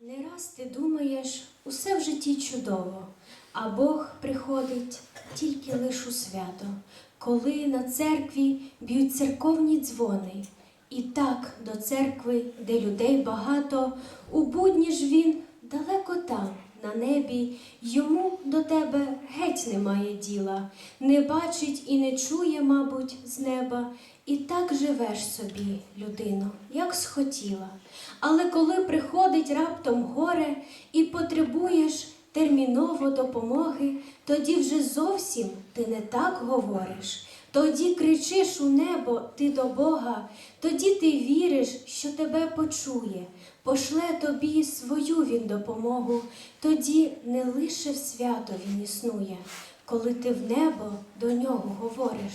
Не раз ти думаєш, усе в житті чудово, а Бог приходить тільки лиш у свято, коли на церкві б'ють церковні дзвони. І так до церкви, де людей багато, у будні ж він далеко там, на небі, йому до тебе геть немає діла, не бачить і не чує, мабуть, з неба, і так живеш собі, людино, як схотіла. Але коли приходить раптом горе і потребуєш терміново допомоги, тоді вже зовсім ти не так говориш. Тоді кричиш у небо ти до Бога, тоді ти віриш, що тебе почує, пошле тобі свою він допомогу, тоді не лише свято він існує, коли ти в небо до нього говориш.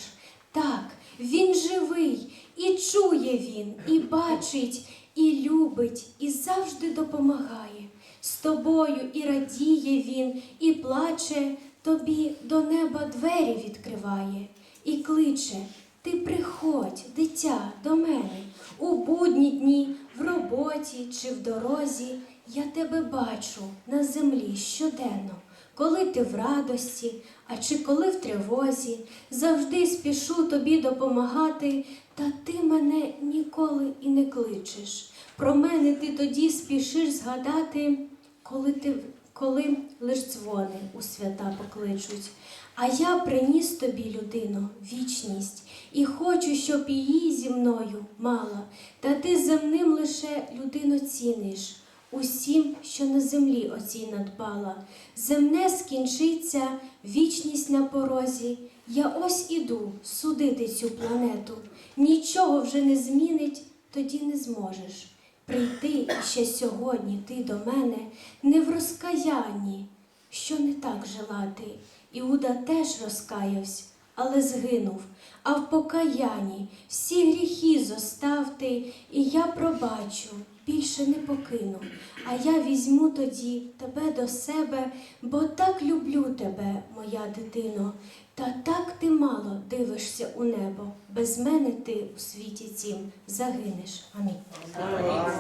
Так, він живий, і чує він, і бачить, і любить, і завжди допомагає. З тобою і радіє він, і плаче, тобі до неба двері відкриває, і кличе Ти приходь, дитя, до мене, у будні дні, в роботі чи в дорозі. Я тебе бачу на землі щоденно, коли ти в радості, а чи коли в тривозі, завжди спішу тобі допомагати, та ти мене ніколи і не кличеш. Про мене ти тоді спішиш згадати, коли ти коли лиш дзвони у свята покличуть. А я приніс тобі, людино, вічність, і хочу, щоб її зі мною мала, та ти земним лише людину ціниш. Усім, що на землі оцій надбала, земне скінчиться, вічність на порозі. Я ось іду судити цю планету. Нічого вже не змінить, тоді не зможеш. Прийти ще сьогодні ти до мене не в розкаянні, що не так желати. Іуда теж розкаявся, але згинув, а в покаянні всі гріхи зоставти, і я пробачу, більше не покину. А я візьму тоді тебе до себе, бо так люблю тебе, моя дитино. Та так ти мало дивишся у небо. Без мене ти у світі цім загинеш. Амінь.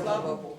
Слава Богу.